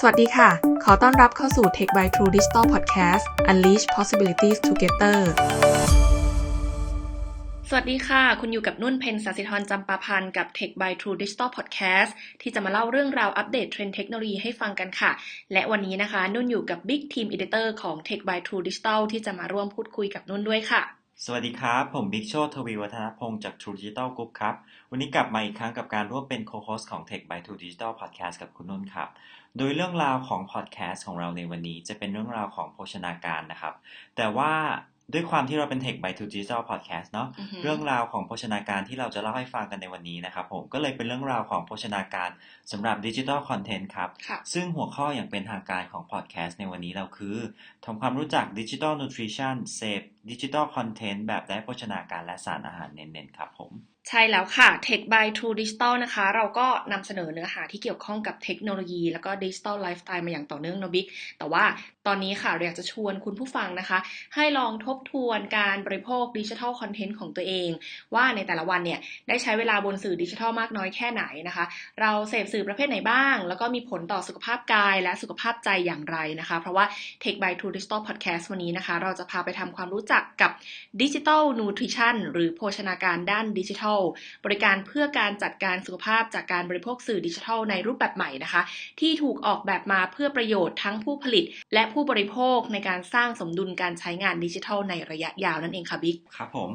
สวัสดีค่ะ ขอต้อนรับเข้าสู่ Tech by True Digital Podcast Unleash Possibilities Together สวัสดีค่ะ คุณอยู่กับนุ่นเพนสัสิธรจำปาพันธ์กับ Tech by True Digital Podcast ที่จะมาเล่าเรื่องราวอัปเดตเทรนด์เทคโนโลยีให้ฟังกันค่ะ และวันนี้นะคะ นุ่นอยู่กับ Big Team Editor ของ Tech by True Digital ที่จะมาร่วมพูดคุยกับนุ่นด้วยค่ะ สวัสดีครับ ผมบิ๊กโชตทวีวัฒนพงศ์จาก True Digital Group ครับ วันนี้กลับมาอีกครั้งกับการร่วมเป็น co-host ของ Tech by True Digital Podcast กับคุณนุ่นครับ โดยเรื่องราวของ podcast ของเราในวันนี้จะเป็นเรื่องราวของโภชนาการนะครับ แต่ว่าด้วยความที่เราเป็น Tech by True Digital Podcast เนาะอือฮึเรื่องราวของโภชนาการที่เราจะเล่าให้ฟังกันในวันนี้นะครับผมก็เลยเป็นเรื่องราวของโภชนาการสำหรับ Digital Content ครับค่ะซึ่งหัวข้ออย่างเป็นทางการของพอดแคสต์ในวันนี้เราคือทำความรู้จัก Digital Nutrition เสพ Digital Content แบบได้โภชนาการและสารอาหารเน้นๆครับผม ใช่แล้วค่ะ Tech by True Digital นะคะ เราก็นำเสนอเนื้อหาที่เกี่ยวข้องกับเทคโนโลยี แล้วก็ Digital Lifestyle มาอย่างต่อเนื่องนะบิ๊กแต่ว่าตอนนี้ค่ะเราอยากจะชวนคุณผู้ฟังนะคะ ให้ลองทบทวนการบริโภคดิจิทัลคอนเทนต์ของตัวเอง ว่าในแต่ละวันเนี่ย ได้ใช้เวลาบนสื่อดิจิทัลมากน้อยแค่ไหนนะคะ เราเสพสื่อประเภทไหนบ้าง แล้วก็มีผลต่อสุขภาพกายและสุขภาพใจอย่างไรนะคะ เพราะว่า Tech by True Digital Podcast วันนี้นะคะ เราจะพาไปทำความรู้จักกับ Digital Nutrition หรือโภชนาการด้านดิจิทัลบริการเพื่อการจัดการสุขภาพจากการบริโภคสื่อดิจิทัลในรูปแบบใหม่นะคะ ที่ถูกออกแบบมาเพื่อประโยชน์ทั้งผู้ผลิต และผู้บริโภคในการสร้างสมดุลการใช้งานดิจิทัลในระยะยาวนั่นเองค่ะบิ๊กครับผม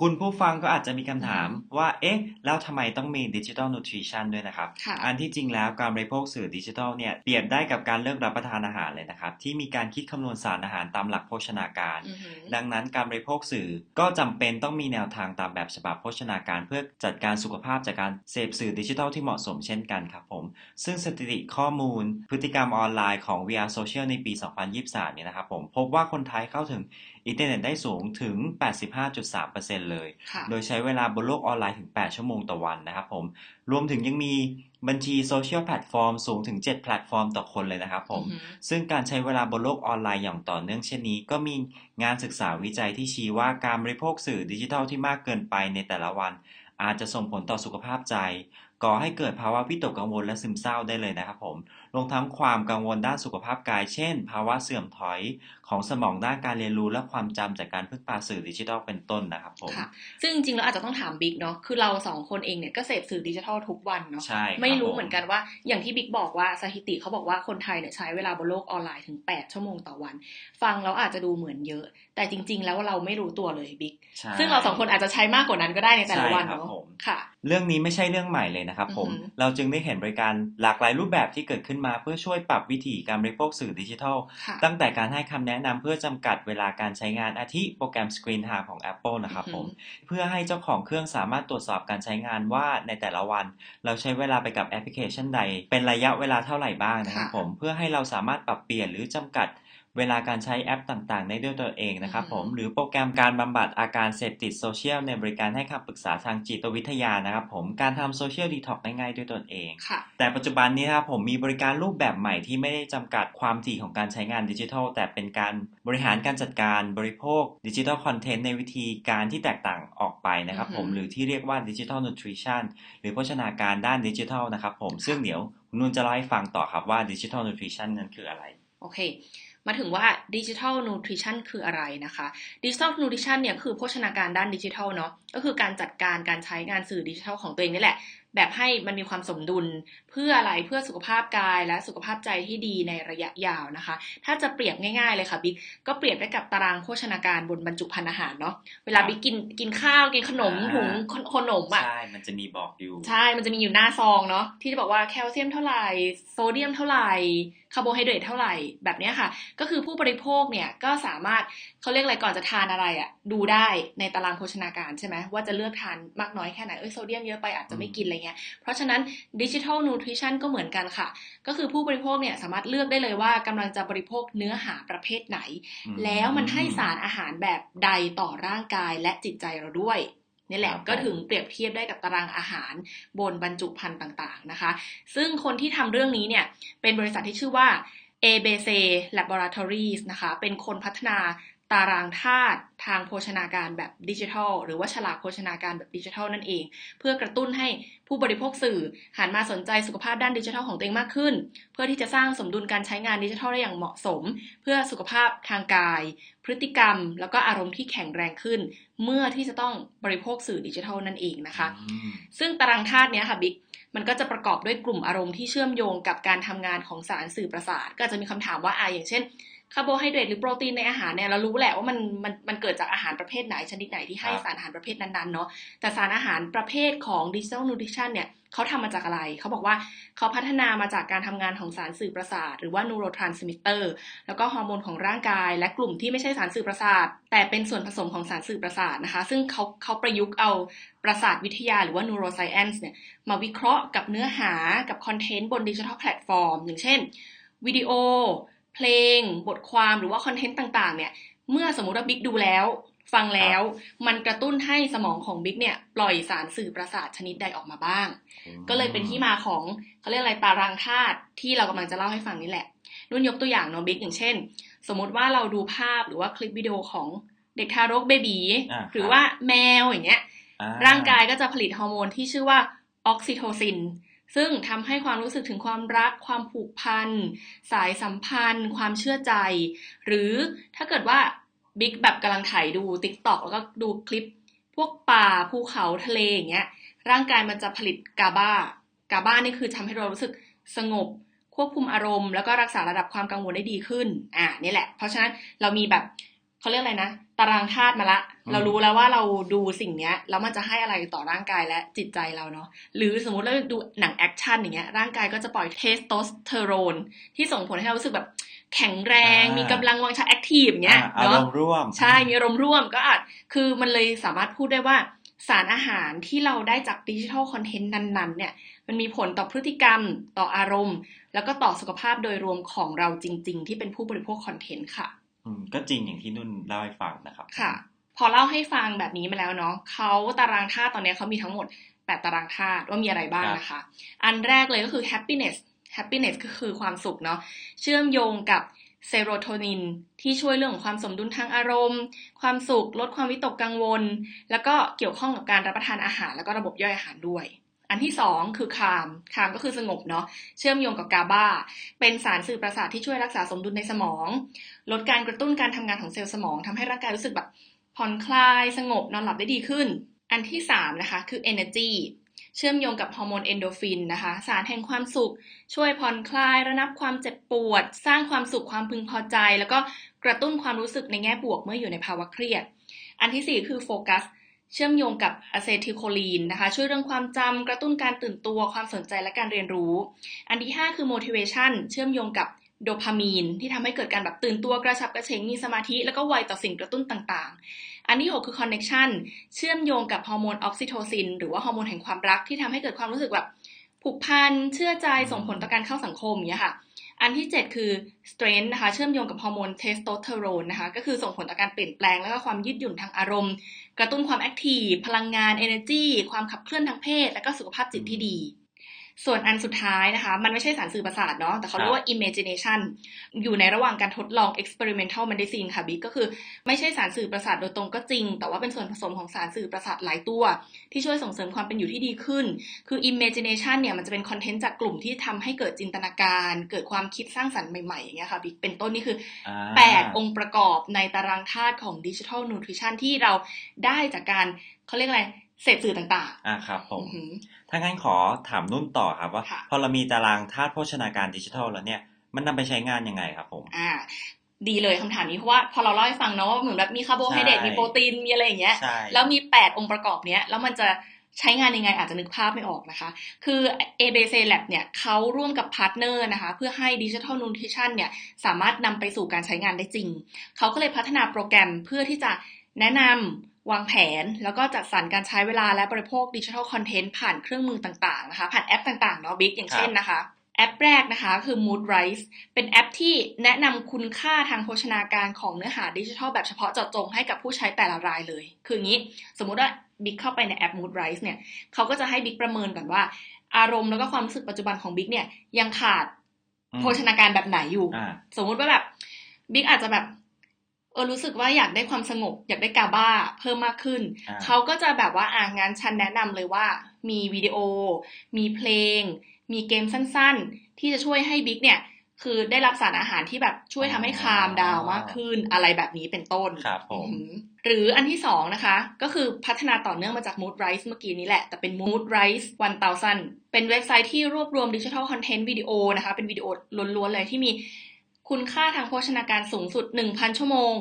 คุณผู้ฟังก็อาจจะมีคำถามว่า เอ๊ะ แล้วทำไมต้องมี Digital Nutrition ด้วยนะครับค่ะอันที่จริงแล้วการบริโภคสื่อดิจิทัลเนี่ยเปรียบได้กับการเลือกรับประทานอาหารเลยนะครับ ที่มีการคิดคำนวณสารอาหารตามหลักโภชนาการอือหือดังนั้นการบริโภคสื่อก็จำเป็นต้องมีแนวทางตามแบบฉบับโภชนาการ เพื่อจัดการสุขภาพจากการเสพสื่อดิจิทัลที่เหมาะสมเช่นกันครับผม ซึ่งสถิติข้อมูล พฤติกรรมออนไลน์ของ VR Social ในปี 2023 เนี่ยนะครับผมพบว่าคนไทยเข้าถึง อินเทอร์เน็ตได้สูงถึง 85.3%เลยค่ะโดยใช้เวลาบนโลกออนไลน์ถึง 8 ชั่วโมงต่อวันนะครับผม รวมถึงยังมีบัญชีโซเชียลแพลตฟอร์มสูงถึง 7 แพลตฟอร์มต่อคนเลยนะครับผมอือหือซึ่งการใช้เวลาบนโลกออนไลน์อย่างต่อเนื่องเช่นนี้ ก็มีงานศึกษาวิจัยที่ชี้ว่าการบริโภคสื่อดิจิทัลที่มากเกินไปในแต่ละวัน อาจจะส่งผลต่อสุขภาพใจ ก่อให้เกิดภาวะวิตกกังวลและซึมเศร้าได้เลยนะครับผมรวมทั้งความกังวลด้านสุขภาพกาย เช่น ภาวะเสื่อมถอยของสมองด้านการเรียนรู้และความจำจากการพึ่งพาสื่อดิจิทัลเป็นต้นนะครับผมค่ะซึ่งจริงๆแล้วอาจจะต้องถามบิ๊กเนาะคือเราสองคนเองเนี่ยก็เสพสื่อดิจิทัลทุกวันเนาะใช่ครับไม่รู้ผเหมือนกันว่าอย่างที่บิ๊กบอกว่าสถิติเขาบอกว่าคนไทยเนี่ยใช้เวลาบนโลกออนไลน์ถึง 8 ชั่วโมงต่อวัน ฟังแล้วอาจจะดูเหมือนเยอะ แต่จริง ๆ แล้วเราไม่รู้ตัวเลยบิ๊กใช่ซึ่งเราสองคนอาจจะใช้มากกว่านั้นก็ได้ในแต่ละวันใช่ครับเนาะผมค่ะ เรื่องนี้ไม่ใช่เรื่องใหม่เลยนะครับผมอือหือเราจึงได้เห็นบริการหลากหลายรูปแบบที่เกิดขึ้นมาเพื่อช่วยปรับวิธีการบริโภคสื่อดิจิทัลค่ะตั้งแต่การให้คำแนะนำเพื่อจำกัดเวลาการใช้งานอาทิโปรแกรม Screen Time ของ Apple นะครับผม เพื่อให้เจ้าของเครื่องสามารถตรวจสอบการใช้งานว่าในแต่ละวัน เราใช้เวลาไปกับแอปพลิเคชันใด เป็นระยะเวลาเท่าไหร่บ้างนะครับค่ะผม เพื่อให้เราสามารถปรับเปลี่ยนหรือจำกัด เวลาการใช้แอปต่างๆ ได้ด้วยตัวเองนะครับผมหรือโปรแกรมการบำบัดอาการเสพติดโซเชียลในบริการให้คำปรึกษาทางจิตวิทยานะครับผมการทำโซเชียลดีท็อกง่ายๆด้วยตนเองค่ะแต่ปัจจุบันนี้นะครับผมมีบริการรูปแบบใหม่ที่ไม่ได้จำกัดความถี่ของการใช้งานดิจิทัล แต่เป็นการบริหารการจัดการบริโภคดิจิทัลคอนเทนต์ในวิธีการที่แตกต่างออกไปนะครับผมอือฮึหรือที่เรียกว่าดิจิทัลนูทริชั่นหรือโภชนาการด้านดิจิทัลนะครับผมซึ่งเดี๋ยวคุณนุ่นจะเล่าให้ฟังต่อครับว่าดิจิทัลนูทริชั่นนั้นคืออะไรโอเค มาถึงว่าดิจิทัลนูทริชั่นคืออะไรนะคะดิจิทัลนูทริชั่นเนี่ยคือโภชนาการด้านดิจิทัลเนาะก็คือการจัดการการใช้งานสื่อดิจิทัลของตัวเองนี่แหละ แบบให้มันมีความสมดุลเพื่ออะไรเพื่อสุขภาพกายและสุขภาพใจที่ดีในระยะยาวนะคะ ถ้าจะเปรียบง่ายๆเลยค่ะบิ๊กก็เปรียบได้กับตารางโภชนาการบนบรรจุภัณฑ์อาหารเนาะเวลาบิ๊กกินกินข้าวกินขนมอ่าถุงขนมอะใช่มันจะมีบอกอยู่ใช่มันจะมีอยู่หน้าซองเนาะที่จะบอกว่าแคลเซียมเท่าไหร่โซเดียมเท่าไหร่คาร์โบไฮเดรตเท่าไหร่แบบเนี้ยค่ะ ก็คือผู้บริโภคเนี่ยก็สามารถเขาเรียกอะไรก่อนจะทานอะไรอะ่ะดูได้ในตารางโภชนาการใช่ไหมว่าจะเลือกทานมากน้อยแค่ไหนเอ้ยโซเดียมเยอะไปอาจจะไม่กินอะไรเงี้ย เพราะฉะนั้นดิจิทัลนูทริชั่นก็เหมือนกันค่ะ ก็คือผู้บริโภคเนี่ยสามารถเลือกได้เลยว่ากำลังจะบริโภคเนื้อหาประเภทไหนอืมแล้วมันให้สารอาหารแบบใดต่อร่างกายและจิตใจเราด้วยนี่แหละครับก็ถึงเปรียบเทียบได้กับตารางอาหารบนบรรจุภัณฑ์ต่างๆนะคะ ซึ่งคนที่ทำเรื่องนี้เนี่ยเป็นบริษัทที่ชื่อว่า ABC Laboratories นะคะ เป็นคนพัฒนา ตารางธาตุทางโภชนาการแบบดิจิทัล หรือว่าฉลากโภชนาการแบบดิจิทัลนั่นเอง เพื่อกระตุ้นให้ผู้บริโภคสื่อหันมาสนใจสุขภาพด้านดิจิทัลของตัวเองมากขึ้น เพื่อที่จะสร้างสมดุลการใช้งานดิจิทัลได้อย่างเหมาะสม เพื่อสุขภาพทางกาย พฤติกรรม แล้วก็อารมณ์ที่แข็งแรงขึ้น เมื่อที่จะต้องบริโภคสื่อดิจิทัลนั่นเองนะคะอืมซึ่งตารางธาตุเนี้ยค่ะบิ๊กมันก็จะประกอบด้วยกลุ่มอารมณ์ที่เชื่อมโยงกับการทำงานของสารสื่อประสาท ก็อาจจะมีคำถามว่าอ่าอย่างเช่น คาร์โบไฮเดรตหรือโปรตีนในอาหารเนี่ยเรารู้แหละว่ามันมันมันเกิดจากอาหารประเภทไหนชนิดไหนที่ให้ครับสารอาหารประเภทนั้นๆเนาะแต่สารอาหารประเภทของดิจิทัลนูทริชั่นเนี่ยเขาทำมาจากอะไร เขาบอกว่าเขาพัฒนามาจากการทำงานของสารสื่อประสาท หรือว่า neurotransmitter แล้วก็ฮอร์โมนของร่างกาย และกลุ่มที่ไม่ใช่สารสื่อประสาท แต่เป็นส่วนผสมของสารสื่อประสาทนะคะ ซึ่งเขาเขาประยุกต์เอาประสาทวิทยาหรือว่า neuroscience เนี่ยมาวิเคราะห์กับเนื้อหากับคอนเทนต์บนดิจิทัลแพลตฟอร์มอย่างเช่นวิดีโอ เพลงบทความหรือว่าคอนเทนต์ต่างๆ เนี่ย เมื่อสมมติว่าบิ๊กดูแล้ว ฟังแล้ว มันกระตุ้นให้สมองของบิ๊กเนี่ย ปล่อยสารสื่อประสาทชนิดใดออกมาบ้าง ก็เลยเป็นที่มาของเขาเรียกอะไรตารางธาตุที่เรากำลังจะเล่าให้ฟังนี่แหละนุ่นยกตัวอย่างเนาะบิ๊กอย่างเช่น สมมุติว่าเราดูภาพหรือว่าคลิปวิดีโอของเด็กทารกเบบีอ่าครับหรือว่าแมวอย่างเงี้ยอ่ร่างกายก็จะผลิตฮอร์โมนที่ชื่อว่าออกซิโทซิน ซึ่งทำให้ความรู้สึกถึงความรัก ความผูกพัน สายสัมพันธ์ ความเชื่อใจ หรือถ้าเกิดว่าบิ๊กแบบกำลังถ่ายดู t ิ k t o k แล้วก็ดูคลิปพวกป่าภูเขาทะเลอย่างเงี้ยร่างกายมันจะผลิตกาบากาบานี่คือทำให้เรารู้สึกสงบควบคุมอารมณ์แล้วก็รักษาระดับความกังวลได้ดีขึ้น อ่านี่แหละ เพราะฉะนั้นเรามีแบบ เขาเรียกอะไรนะ ตารางธาตุมาละอืมเรารู้แล้วว่าเราดูสิ่งเนี้ยแล้วมันจะให้อะไรต่อร่างกายและจิตใจเราเนาะหรือสมมุติเราดูหนังแอคชั่นอย่างเงี้ยร่างกายก็จะปล่อยเทสโทสเตอโรนที่ส่งผลให้เรารู้สึกแบบแข็งแรงมีกำลังวังชาแอคทีฟอย่างเงี้ยอ่าอาเนาะรมณ์ร่วม ใช่มีอารมณ์ร่วมก็อาจคือมันเลยสามารถพูดได้ว่าสารอาหารที่เราได้จากดิจิทัลคอนเทนต์นั้นๆ เนี่ยมันมีผลต่อพฤติกรรมต่ออารมณ์ แล้วก็ต่อสุขภาพโดยรวมของเราจริง ๆ ที่เป็นผู้บริโภคคอนเทนต์ค่ะ อืมก็จริงอย่างที่นุ่นเล่าให้ฟังนะครับ ค่ะ พอเล่าให้ฟังแบบนี้มาแล้วเนาะเขาตารางธาตุตอนนี้เขามีทั้งหมด8ตารางธาตุว่ามีอะไรบ้างนะคะ อันแรกเลยก็คือ happiness happiness ก็คือความสุขเนาะเชื่อมโยงกับเซโรโทนินที่ช่วยเรื่องของความสมดุลทางอารมณ์ ความสุขลดความวิตกกังวล แล้วก็เกี่ยวข้องกับการรับประทานอาหาร แล้วก็ระบบย่อยอาหารด้วย อันที่สองคือคาม คามก็คือสงบเนาะ เชื่อมโยงกับกาบา เป็นสารสื่อประสาทที่ช่วยรักษาสมดุลในสมอง ลดการกระตุ้นการทำงานของเซลล์สมองทำให้ร่างกายรู้สึกแบบผ่อนคลาย สงบ นอนหลับได้ดีขึ้น อันที่สามนะคะคือ energy เชื่อมโยงกับฮอร์โมนเอนโดฟินนะคะ สารแห่งความสุข ช่วยผ่อนคลาย ระนับความเจ็บปวด สร้างความสุขความพึงพอใจ แล้วก็กระตุ้นความรู้สึกในแง่บวกเมื่ออยู่ในภาวะเครียด อันที่สี่คือโฟกัส เชื่อมโยงกับอะเซทิลโคลีนนะคะ ช่วยเรื่องความจำกระตุ้นการตื่นตัวความสนใจและการเรียนรู้ อันที่ 5 คือ motivation เชื่อมโยงกับโดพามีนที่ทำให้เกิดการแบบตื่นตัวกระฉับกระเฉงมีสมาธิแล้วก็ไวต่อสิ่งกระตุ้นต่างๆ อันที่ 6 คือ connection เชื่อมโยงกับฮอร์โมนออกซิโทซินหรือว่าฮอร์โมนแห่งความรักที่ทำให้เกิดความรู้สึกแบบ ผูกพันเชื่อใจส่งผลต่อการเข้าสังคมอย่างเงี้ยค่ะ อันที่ 7 คือ strength นะคะเชื่อมโยงกับฮอร์โมนเทสโทสเตอโรนนะคะก็คือส่งผลต่อการเปลี่ยนแปลง แล้วก็ความยืดหยุ่นทางอารมณ์ กระตุ้นความแอคทีฟพลังงาน energy ความขับเคลื่อนทางเพศ และก็สุขภาพจิตที่ดี ส่วนอันสุดท้ายนะคะ มันไม่ใช่สารสื่อประสาทเนาะแต่เขาเรียกว่า imagination อยู่ในระหว่างการทดลอง experimental medicine ค่ะบิ๊กก็คือไม่ใช่สารสื่อประสาทโดยตรงก็จริง แต่ว่าเป็นส่วนผสมของสารสื่อประสาทหลายตัว ที่ช่วยส่งเสริมความเป็นอยู่ที่ดีขึ้น คือ imagination เนี่ยมันจะเป็นคอนเทนต์จากกลุ่มที่ทำให้เกิดจินตนาการ เกิดความคิดสร้างสรรค์ใหม่ๆอย่างเงี้ยค่ะบิ๊กเป็นต้นนี่คืออ่าแปดองค์ประกอบในตารางธาตุของดิจิทัลนูทริชันที่เราได้จากการเขาเรียกอะไร เสพสื่อต่างอ่าครับผๆมอือหือถ้างั้นขอถามนุ่นต่อครับว่าค่ะพอเรามีตารางธาตุโภชนาการดิจิทัลแล้วเนี่ย มันนำไปใช้งานยังไงครับผม อ่า ดีเลยคำถามนี้เพราะว่าพอเราเล่าให้ฟังเนาะว่าเหมือนแบบมีคาร์โบไฮเดรตใช่มีโปรตีนมีอะไรอย่างเงี้ยใช่แล้วมี 8 องค์ประกอบเนี้ย แล้วมันจะใช้งานยังไงอาจจะนึกภาพไม่ออกนะคะ คือ ABC Lab เนี่ยเขาร่วมกับพาร์ทเนอร์นะคะ เพื่อให้ Digital Nutrition เนี่ยสามารถนำไปสู่การใช้งานได้จริง เขาก็เลยพัฒนาโปรแกรมเพื่อที่จะแนะนำ วางแผน แล้วก็จัดสรรการใช้เวลาและบริโภคดิจิทัลคอนเทนต์ผ่านเครื่องมือต่างๆนะคะผ่านแอปต่างๆเนาะบิ๊กอย่างเช่นนะคะแอปแรกนะคะคือ Mood Rise เป็นแอปที่แนะนำคุณค่าทางโภชนาการของเนื้อหาดิจิทัลแบบเฉพาะเจาะจงให้กับผู้ใช้แต่ละรายเลย คืออย่างนี้ สมมุติว่าบิ๊กเข้าไปในแอป Mood Rise เนี่ยเขาก็จะให้บิ๊กประเมินก่อนว่า อารมณ์แล้วก็ความรู้สึกปัจจุบันของบิ๊กเนี่ยยังขาดอืมโภชนาการแบบไหนอยู่อ่าสมมุติว่าแบบบิ๊กอาจจะแบบ เออรู้สึกว่าอยากได้ความสงบ อยากได้กาบ้าเพิ่มมากขึ้นอ่าเขาก็จะแบบว่าอ่างานฉันแนะนำเลยว่า มีวิดีโอ มีเพลง มีเกมสั้นๆ ที่จะช่วยให้บิ๊กเนี่ย คือได้รับสารอาหารที่แบบช่วยทำให้คามดาวน์มากขึ้นอะไรแบบนี้เป็นต้นครับผมอือหือหรืออันที่สองนะคะ ก็คือพัฒนาต่อเนื่องมาจาก Mood Rise เมื่อกี้นี้แหละ แต่เป็น Mood Rise 1000เป็นเว็บไซต์ที่รวบรวมดิจิทัลคอนเทนต์วิดีโอนะคะ เป็นวิดีโอล้วนๆเลยที่มี คุณค่าทางโภชนาการสูงสุด 1,000 ชั่วโมง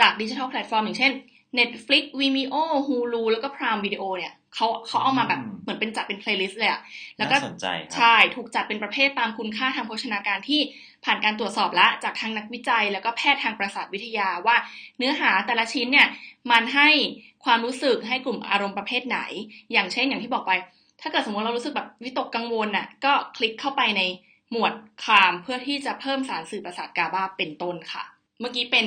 จากดิจิทัลแพลตฟอร์มอย่างเช่น Netflix Vimeo Hulu แล้วก็ Prime Video เนี่ยเขาเขาเอามาแบบอืมเหมือนเป็นจัดเป็น playlist เลยอะแล้วก็น่าสนใจครับใช่ถูกจัดเป็นประเภทตามคุณค่าทางโภชนาการที่ผ่านการตรวจสอบและจากทางนักวิจัย แล้วก็แพทย์ทางประสาทวิทยาว่า เนื้อหาแต่ละชิ้นเนี่ยมันให้ความรู้สึกให้กลุ่มอารมณ์ประเภทไหน อย่างเช่นอย่างที่บอกไป ถ้าเกิดสมมติเรารู้สึกแบบวิตกกังวลน่ะก็คลิกเข้าไปใน หมวดคามเพื่อที่จะเพิ่มสารสื่อประสาทกาบาเป็นต้นค่ะ เมื่อกี้เป็น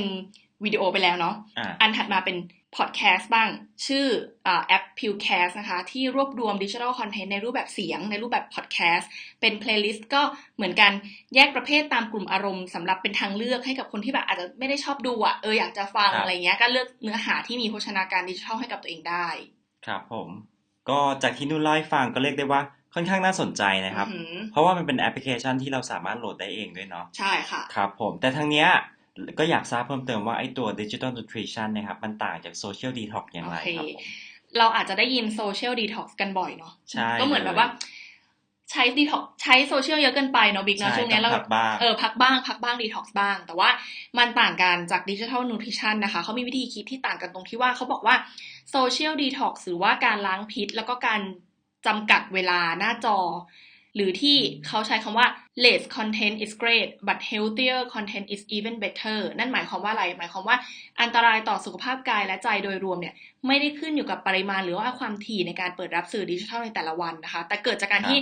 วิดีโอไปแล้วเนาะอ่าอันถัดมาเป็นพอดแคสต์บ้าง ชื่ออ่าแอป Pewcast นะคะ ที่รวบรวมดิจิทัลคอนเทนต์ในรูปแบบเสียง ในรูปแบบพอดแคสต์เป็นเพลย์ลิสต์ก็เหมือนกันแยกประเภทตามกลุ่มอารมณ์สำหรับเป็นทางเลือกให้กับคนที่แบบอาจจะไม่ได้ชอบดูอะเอออยากจะฟังครับอะไรเงี้ยก็เลือกเนื้อหาที่มีโภชนาการดิจิทัลให้กับตัวเองได้ ครับผม ก็จากที่นุ่นเล่าให้ฟังก็เรียกได้ว่า ค่อนข้างน่าสนใจนะครับอือหือเพราะว่ามันเป็นแอปพลิเคชันที่เราสามารถโหลดได้เองด้วยเนาะใช่ค่ะครับผมแต่ทั้งเนี้ยก็อยากทราบเพิ่มเติมว่าไอ้ตัว Digital Nutrition นะครับ มันต่างจาก Social Detox อย่างไรโอเคครับผมเราอาจจะได้ยินโซเชียลดีท็อกซ์กันบ่อยเนาะใช่ก็เหมือนแบบว่าใช้ดีท็อกใช้โซเชียลเยอะเกินไปเนาะบิ๊กเนาะใช่ช่วงเนี้ยต้เราองพักบ้างเออพักบ้างพักบ้างดีท็อกซ์บ้าง แต่ว่ามันต่างกันจากดิจิทัลนูทริชันนะคะเขามีวิธีคิดที่ต่างกันตรงที่ว่าเขาบอกว่าโซเชียลดีท็อกซ์หรือว่าการล้างพิษ แล้วก็การ จำกัดเวลาหน้าจอ หรือที่เขาใช้คำว่า less content is great but healthier content is even better นั่นหมายความว่าอะไร หมายความว่าอันตรายต่อสุขภาพกายและใจโดยรวมเนี่ย ไม่ได้ขึ้นอยู่กับปริมาณหรือว่าความถี่ในการเปิดรับสื่อดิจิทัลในแต่ละวันนะคะ แต่เกิดจากการครับที่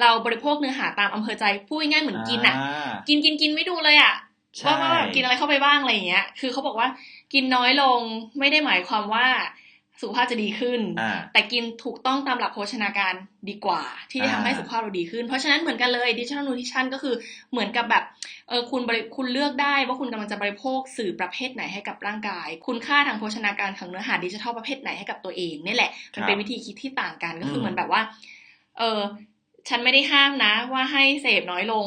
เราบริโภคเนื้อหาตามอำเภอใจพูดง่ายๆเหมือนกินอะากินกินกินไม่ดูเลยอะใช่ว่าว่าแบบกินอะไรเข้าไปบ้างอะไรอย่างเงี้ย คือเขาบอกว่ากินน้อยลงไม่ได้หมายความว่า สุขภาพจะดีขึ้นอ่าแต่กินถูกต้องตามหลักโภชนาการดีกว่า ที่จะทำให้อ่าสุขภาพเราดีขึ้น เพราะฉะนั้นเหมือนกันเลยดิจิทัลนูทริชันก็คือเหมือนกับแบบเออคุณบริคุณเลือกได้ว่าคุณกำลังจะบริโภคสื่อประเภทไหนให้กับร่างกาย คุณค่าทางโภชนาการของเนื้อหาดิจิทัลประเภทไหนให้กับตัวเองนี่แหละมันเป็นวิธีคิดที่ต่างกันก็คือมเหมือนแบบว่า เออฉันไม่ได้ห้ามนะ ว่าให้เสพน้อยลง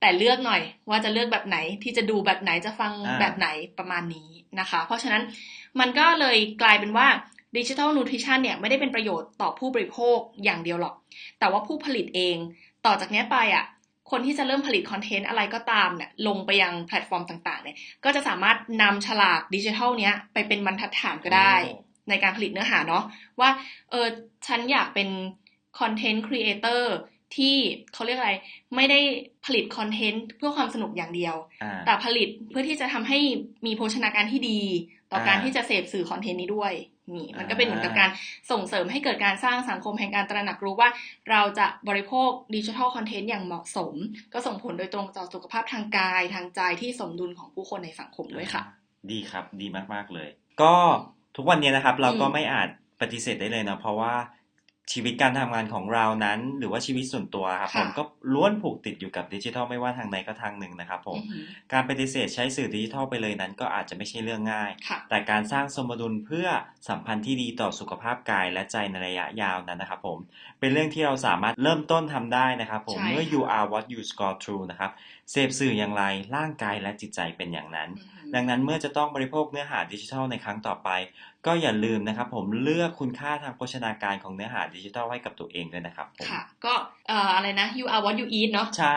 แต่เลือกหน่อย ว่าจะเลือกแบบไหนที่จะดูแบบไหนจะฟังอ่าแบบไหนประมาณนี้นะคะ เพราะฉะนั้นมันก็เลยกลายเป็นว่า ดิจิทัลนูทริชันเนี่ยไม่ได้เป็นประโยชน์ต่อผู้บริโภคอย่างเดียวหรอก แต่ว่าผู้ผลิตเอง ต่อจากเนี้ยไปอะคนที่จะเริ่มผลิตคอนเทนต์อะไรก็ตามเนี่ยลงไปยังแพลตฟอร์มต่างๆเนี่ยก็จะสามารถนำฉลากดิจิทัลเนี้ยไปเป็นบรรทัดฐานก็ได้โอ้ในการผลิตเนื้อหาเนาะว่าเออฉันอยากเป็นคอนเทนต์ครีเอเตอร์ที่เขาเรียกอะไร ไม่ได้ผลิตคอนเทนต์เพื่อความสนุกอย่างเดียวอ่าแต่ผลิตเพื่อที่จะทำให้มีโภชนาการที่ดี ต่อการอ่าที่จะเสพสื่อคอนเทนต์นี้ด้วยนี่มันก็เป็นเหมือนกับการส่งเสริมให้เกิดการสร้างสังคมแห่งการตระหนักรู้ว่า เราจะบริโภคดิจิทัลคอนเทนต์อย่างเหมาะสม ก็ส่งผลโดยตรงต่อสุขภาพทางกายทางใจที่สมดุลของผู้คนในสังคมด้วยค่ะ ดีครับดีมากๆเลย ก็ทุกวันนี้นะครับ เราก็อืมไม่อาจปฏิเสธได้เลยนะเพราะว่า ชีวิตการทำงานของเรานั้น หรือว่าชีวิตส่วนตัวครับค่ะผมก็ล้วนผูกติดอยู่กับดิจิทัลไม่ว่าทางใดก็ทางหนึ่งนะครับผมอือหือการปฏิเสธใช้สื่อดิจิทัลไปเลยนั้น ก็อาจจะไม่ใช่เรื่องง่ายค่ะแต่การสร้างสมดุลเพื่อสัมพันธ์ที่ดีต่อสุขภาพกายและใจในระยะยาวนั้นนะครับผมเป็นเรื่องที่เราสามารถเริ่มต้นทำได้นะครับผมใช่เมื่อค่ะ you are what you score true นะครับเสพสื่ออย่างไรร่างกายและจิตใจเป็นอย่างนั้นอือหือ ดังนั้นเมื่อจะต้องบริโภคเนื้อหาดิจิทัลในครั้งต่อไป ก็อย่าลืมนะครับผมเลือกคุณค่าทางโภชนาการของเนื้อหาดิจิทัลให้กับตัวเองด้วยนะครับผมค่ะ ก็เอ่ออะไรนะ you are what you eat เนาะใช่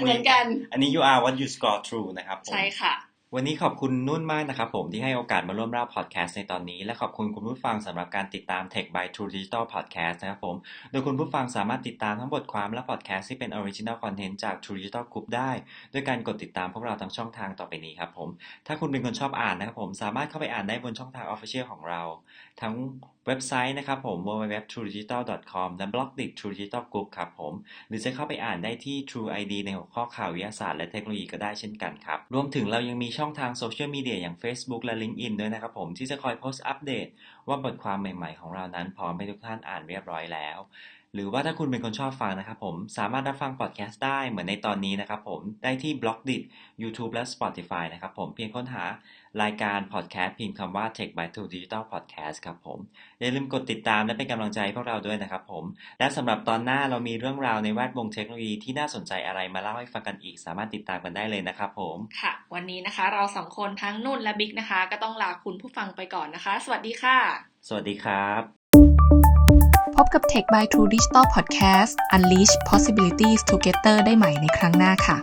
เหมือนกัน อันนี้ you are what you score true นะครับผมใช่ค่ะ วันนี้ขอบคุณนุ่นมากนะครับผมที่ให้โอกาสมาร่วมเล่าพอดแคสต์ในตอนนี้ และขอบคุณคุณผู้ฟังสำหรับการติดตาม Tech by True Digital Podcast นะครับผม โดยคุณผู้ฟังสามารถติดตามทั้งบทความและพอดแคสต์ที่เป็น Original Content จาก True Digital Group ได้ ด้วยการกดติดตามพวกเราทางช่องทางต่อไปนี้ครับผม ถ้าคุณเป็นคนชอบอ่านนะครับผมสามารถเข้าไปอ่านได้บนช่องทาง Official ของเรา ทั้งเว็บไซต์นะครับผม www.truedigital.com และ b l o g d i t True Digital Group ครับผม หรือจะเข้าไปอ่านได้ที่ True ID ในหัวข้อข่าววิทยาศาสตร์และเทคโนโลยีก็ได้เช่นกันครับรวมถึงเรายังมีช่องทางโซเชียลมีเดียอย่าง Facebook และ LinkedIn ด้วยนะครับผม ที่จะคอยโพสต์อัปเดต ว่าบทความใหม่ๆของเรานั้นพร้อมให้ทุกท่านอ่านเรียบร้อยแล้ว หรือว่าถ้าคุณเป็นคนชอบฟังนะครับผม สามารถรับฟังพอดแคสต์ได้เหมือนในตอนนี้นะครับผมได้ที่ b l o g d i t YouTube และ Spotify นะครับผมเพียงค้นหา รายการพอดแคสต์พิมพ์คำว่า Tech by True Digital Podcast ครับผม อย่าลืมกดติดตามและเป็นกำลังใจให้พวกเราด้วยนะครับผม และสำหรับตอนหน้าเรามีเรื่องราวในแวดวงเทคโนโลยีที่น่าสนใจอะไรมาเล่าให้ฟังกันอีก สามารถติดตามกันได้เลยนะครับผม ค่ะ วันนี้นะคะเราสองคนทั้งนุ่นและบิ๊กนะคะ ก็ต้องลาคุณผู้ฟังไปก่อนนะคะ สวัสดีค่ะ สวัสดีครับ พบกับ Tech by True Digital Podcast Unleash Possibilities Together ได้ใหม่ในครั้งหน้าค่ะ